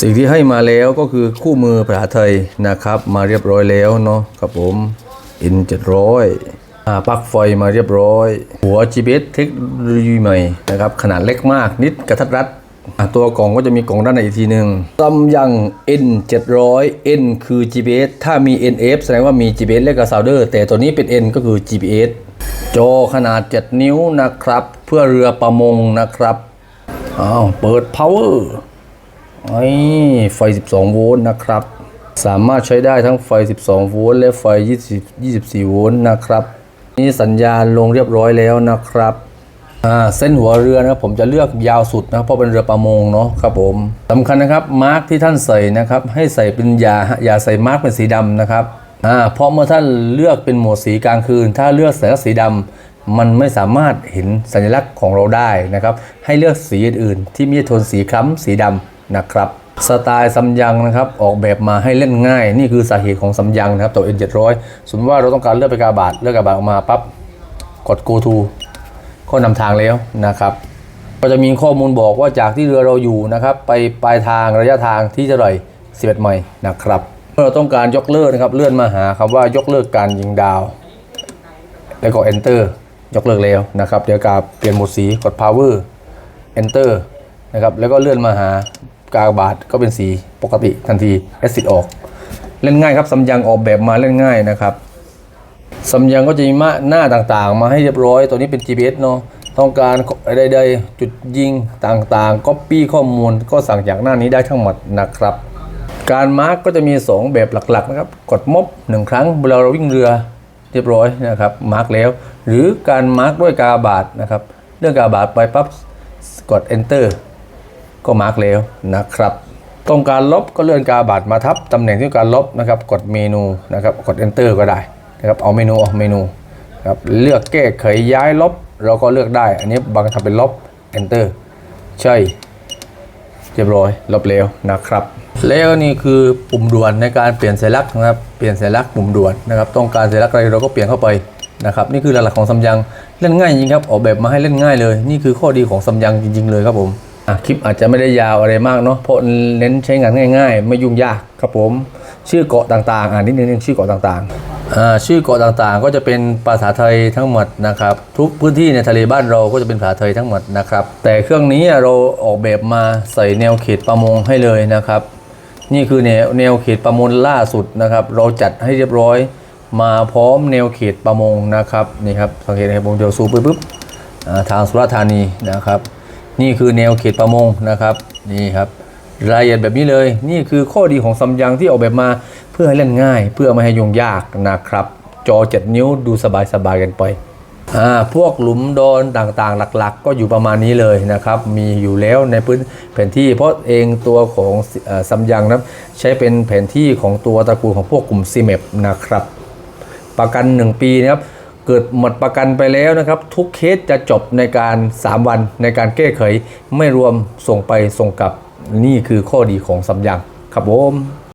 สิ่งที่ให้มาแล้วก็คือคู่มือภาษาไทยนะครับ มาเรียบร้อยแล้วเนาะครับผม N 700อ่าปลั๊กไฟมาเรียบร้อย หัว GPS เทคโนโลยีใหม่นะครับ ขนาดเล็กมากนิดกระทัดรัดตัวกล่องก็จะมีกล่องด้านในอีกทีหนึ่งซัมยัง N 700 N คือ GPS ถ้ามี NF แสดงว่ามี GPS และก็ซาวเดอร์ แต่ตัวนี้เป็น N ก็คือ GPS จอขนาด 7 นิ้วนะครับ เพื่อเรือประมงนะครับอ้าวเปิด power ไฟ 12 โวลต์นะครับ สามารถใช้ได้ทั้งไฟ 12 โวลต์และไฟ 20 24 โวลต์นะครับนี่สัญญาณลงเรียบร้อยแล้วนะครับเส้นหัวเรือนะครับผมจะเลือกยาวสุดนะเพราะเป็นเรือประมงเนาะครับผมสำคัญนะครับมาร์กที่ท่านใส่นะครับ ให้ใส่เป็นยาอย่าใส่มาร์กเป็นสีดำนะครับเพราะเมื่อท่านเลือกเป็นโหมดสีกลางคืน ถ้าเลือกแสงสีดำมันไม่สามารถเห็นสัญลักษณ์ของเราได้นะครับ ให้เลือกสีอื่นๆที่มีโทนสีคล้ำสีดำ นะครับสไตล์ซัมยังนะครับออกแบบมาให้เล่นง่าย นี่คือสาเหตุของซัมยังนะครับตัว N700 สมมติว่าเราต้องการเลือกไปกาบาทเลือกกาบาทออกมาปั๊บกด go to ก็นำทางแล้วนะครับก็จะมีข้อมูลบอกว่าจากที่เรือเราอยู่นะครับไปปลายทางระยะทางที่เท่าไหร่11ไมล์นะครับเมื่อเราต้องการยกเลิกนะครับเลื่อนมาหาคำว่ายกเลิกการยิงดาว แล้วก็ enter ยกเลิกแล้วนะครับเดี๋ยวกาเปลี่ยนโหมดสีกด power enter นะครับแล้วก็เลื่อนมาหา กากบาทก็เป็นสีปกติทันที exit ออก เล่นง่ายครับซัมยังออกแบบมาเล่นง่ายนะครับซัมยังก็จะมีมาหน้าต่างๆ มาให้เรียบร้อย ตัวนี้เป็น GPS เนาะต้องการใดๆจุดยิงต่างๆ Copy ข้อมูลก็สั่งจากหน้านี้ได้ทั้งหมดนะครับ การมาร์กก็จะมี 2 แบบหลักๆนะครับ กดม็บ1ครั้งเวลาเราวิ่งเรือเรียบร้อยนะครับมาร์กแล้ว หรือการมาร์กด้วยกาบาทนะครับเลือกกาบาทไปปั๊บกด enter ก็มาร์กแล้วนะครับต้องการลบก็เลื่อนกาบาทมาทับตำแหน่งที่ต้องการลบนะครับ กดเมนูนะครับกด enter ก็ได้นะครับเอาเมนูออกเมนูครับเลือกแก้ไขย้ายลบ เราก็เลือกได้ อันนี้บางทำเป็นลบ enter ใช่เรียบร้อยลบแล้วนะครับ แล้วนี่คือปุ่มด่วนในการเปลี่ยนสัญลักษณ์นะครับเปลี่ยนสัญลักษณ์ปุ่มด่วนนะครับต้องการสัญลักษณ์อะไรเราก็เปลี่ยนเข้าไปนะครับนี่คือหลักๆของซัมยังเล่นง่ายจริงครับออกแบบมาให้เล่นง่ายเลย นี่คือข้อดีของซัมยังจริง ๆ เลยครับผม คลิปอาจจะไม่ได้ยาวอะไรมากเนาะเพราะเน้นใช้งานง่าย ๆ ไม่ยุ่งยากครับผม ชื่อเกาะต่างๆ อ่านนิดนึงชื่อเกาะต่างๆชื่อเกาะต่างๆ ก็จะเป็นภาษาไทยทั้งหมดนะครับ ทุกพื้นที่ในทะเลบ้านเราก็จะเป็นภาษาไทยทั้งหมดนะครับ แต่เครื่องนี้เราออกแบบมาใส่แนวเขตประมงให้เลยนะครับ นี่คือแนวแนวเขตประมงล่าสุดนะครับ เราจัดให้เรียบร้อย มาพร้อมแนวเขตประมงนะครับนี่ครับสังเกตนะครับผมจะซูมไปปุ๊บทางสุราษฎร์ธานีนะครับ นี่คือแนวเขตประมงนะครับนี่ครับรายละเอียดแบบนี้เลย นี่คือข้อดีของซัมยังที่ออกแบบมาเพื่อให้เล่นง่าย เพื่อไม่ให้ยุ่งยากนะครับ จอ 7 นิ้วดูสบายๆกันไปอ่าพวกหลุมโดนต่างๆ หลักๆ ก็อยู่ประมาณนี้เลยนะครับ มีอยู่แล้วในพื้นแผนที่เพราะเองตัวของอซัมยังนะใช้เป็นแผนที่ของตัวตระกูลของพวกกลุ่มซีเมปนะครับ ประกัน 1 ปีนะครับ เกิดหมดประกันไปแล้วนะครับ ทุกเคสจะจบในการ 3 วันในการแก้ไข ไม่รวมส่งไปส่งกลับนี่คือข้อดีของสัมยังครับผม